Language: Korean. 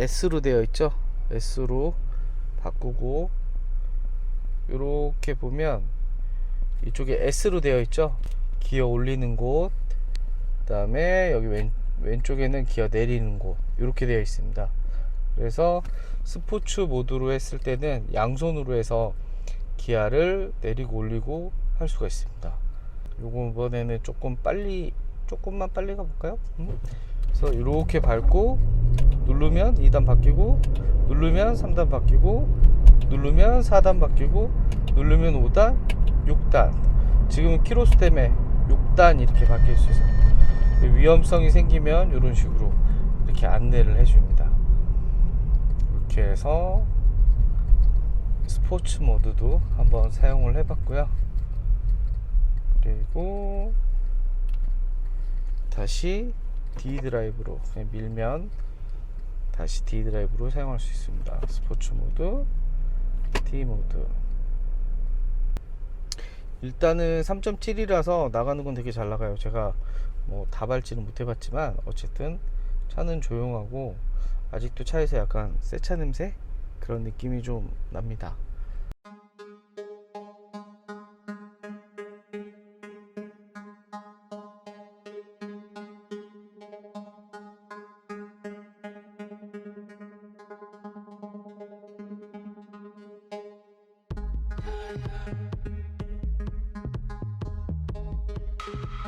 S로 되어 있죠? S로 바꾸고 이렇게 보면 이쪽에 S로 되어 있죠? 기어 올리는 곳 그 다음에 여기 왼, 왼쪽에는 기어 내리는 곳 이렇게 되어 있습니다. 그래서 스포츠 모드로 했을 때는 양손으로 해서 기아를 내리고 올리고 할 수가 있습니다. 요거 이번에는 조금 빨리 조금만 빨리 가볼까요? 음? 그래서 이렇게 밟고 누르면 2단 바뀌고 누르면 3단 바뀌고 누르면 4단 바뀌고 누르면 5단 6단 지금은 키로수 때문에 6단 이렇게 바뀔 수 있어요 위험성이 생기면 이런 식으로 이렇게 안내를 해줍니다 이렇게 해서 스포츠 모드도 한번 사용을 해봤고요 그리고 다시 D 드라이브로 그냥 밀면 다시 D 드라이브로 사용할 수 있습니다. 스포츠 모드, D 모드. 일단은 3.7이라서 나가는 건 되게 잘 나가요. 제가 뭐다 밟지는 못 해봤지만 어쨌든 차는 조용하고 아직도 차에서 약간 새 차 냄새 그런 느낌이 좀 납니다. Thank you.